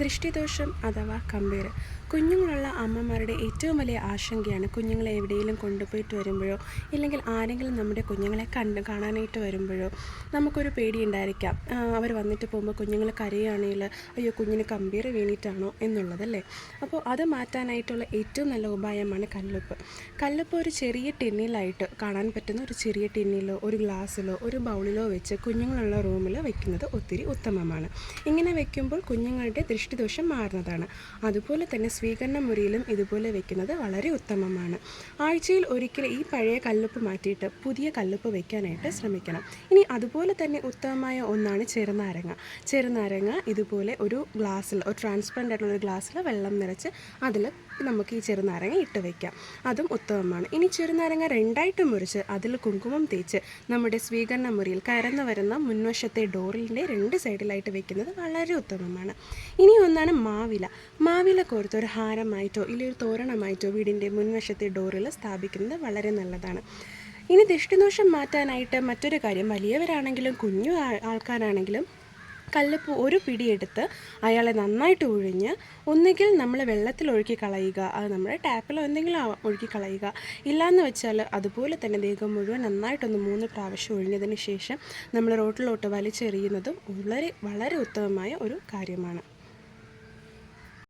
ദൃഷ്ടിദോഷം അഥവാ കമ്പീർ കുഞ്ഞുങ്ങളുള്ള അമ്മമാരുടെ ഏറ്റവും വലിയ ആശങ്കയാണ് കുഞ്ഞുങ്ങളെ എവിടെയെങ്കിലും കൊണ്ടുപോയിട്ട് വരുമ്പോഴോ ഇല്ലെങ്കിൽ ആരെങ്കിലും നമ്മുടെ കുഞ്ഞുങ്ങളെ കണ്ട് കാണാനായിട്ട് വരുമ്പോഴോ നമുക്കൊരു പേടി ഉണ്ടായിരിക്കാം അവർ വന്നിട്ട് പോകുമ്പോൾ കുഞ്ഞുങ്ങൾ കരയുകയാണെങ്കിൽ അയ്യോ കുഞ്ഞിന് കമ്പീർ വീണിട്ടാണോ? എന്നുള്ളതല്ലേ. അപ്പോൾ അത് മാറ്റാനായിട്ടുള്ള ഏറ്റവും നല്ല ഉപായമാണ് കല്ലുപ്പ്. കല്ലുപ്പ് ഒരു ചെറിയ ടിന്നിലായിട്ട് കാണാൻ പറ്റുന്ന ഒരു ചെറിയ ടിന്നിലോ ഒരു ഗ്ലാസ്സിലോ ഒരു ബൗളിലോ വെച്ച് കുഞ്ഞുങ്ങളുള്ള റൂമിൽ വെക്കുന്നത് ഒത്തിരി ഉത്തമമാണ്. ഇങ്ങനെ വെക്കുമ്പോൾ കുഞ്ഞുങ്ങളുടെ ദൃഷ്ടിദോഷം മാറുന്നതാണ്. അതുപോലെ തന്നെ സ്വീകരണ മുറിയിലും ഇതുപോലെ വെക്കുന്നത് വളരെ ഉത്തമമാണ്. ആഴ്ചയിൽ ഒരിക്കൽ ഈ പഴയ കല്ലുപ്പ് മാറ്റിയിട്ട് പുതിയ കല്ലുപ്പ് വെക്കാനായിട്ട് ശ്രമിക്കണം. ഇനി അതുപോലെ തന്നെ ഉത്തമമായ ഒന്നാണ് ചെറുനാരങ്ങ. ചെറുനാരങ്ങ ഇതുപോലെ ഒരു ഗ്ലാസ്സിൽ ഒരു ട്രാൻസ്പെറന്റ് ആയിട്ടുള്ള ഒരു ഗ്ലാസ്സിൽ വെള്ളം നിറച്ച് അതിൽ നമുക്ക് ഈ ചെറുനാരങ്ങ ഇട്ട് വയ്ക്കാം അതും ഉത്തമമാണ്. ഇനി ചെറുനാരങ്ങ രണ്ടായിട്ട് മുറിച്ച് അതിൽ കുങ്കുമം തേച്ച് നമ്മുടെ സ്വീകരണ മുറിയിൽ കയറുന്ന വരുന്ന മുൻവശത്തെ ഡോറിന്റെ രണ്ട് സൈഡിലായിട്ട് വെക്കുന്നത് വളരെ ഉത്തമമാണ്. ഇനി ഒന്നാണ് മാവില. മാവില കോർത്ത് ഒരു ഹാരമായിട്ടോ ഇല്ലെങ്കിൽ ഒരു തോരണമായിട്ടോ വീടിന്റെ മുൻവശത്തെ ഡോറിൽ സ്ഥാപിക്കുന്നത് വളരെ നല്ലതാണ്. ഇനി ദൃഷ്ടിദോഷം മാറ്റാനായിട്ട് മറ്റൊരു കാര്യം വലിയവരാണെങ്കിലും കുഞ്ഞു ആൾക്കാരാണെങ്കിലും കല്ലുപ്പ് ഒരു പിടിയെടുത്ത് അയാളെ നന്നായിട്ട് ഒഴിഞ്ഞ് ഒന്നുകിൽ നമ്മൾ വെള്ളത്തിൽ ഒഴുക്കി കളയുക അത് നമ്മുടെ ടാപ്പിലോ എന്തെങ്കിലും ഒഴുക്കി കളയുക. ഇല്ലയെന്ന് വെച്ചാൽ അതുപോലെ തന്നെ ദേഹം മുഴുവൻ നന്നായിട്ടൊന്ന് മൂന്ന് പ്രാവശ്യം ഒഴിഞ്ഞതിന് ശേഷം നമ്മൾ റോട്ടിലോട്ട് വലിച്ചെറിയുന്നതും വളരെ വളരെ ഉത്തമമായ ഒരു കാര്യമാണ്.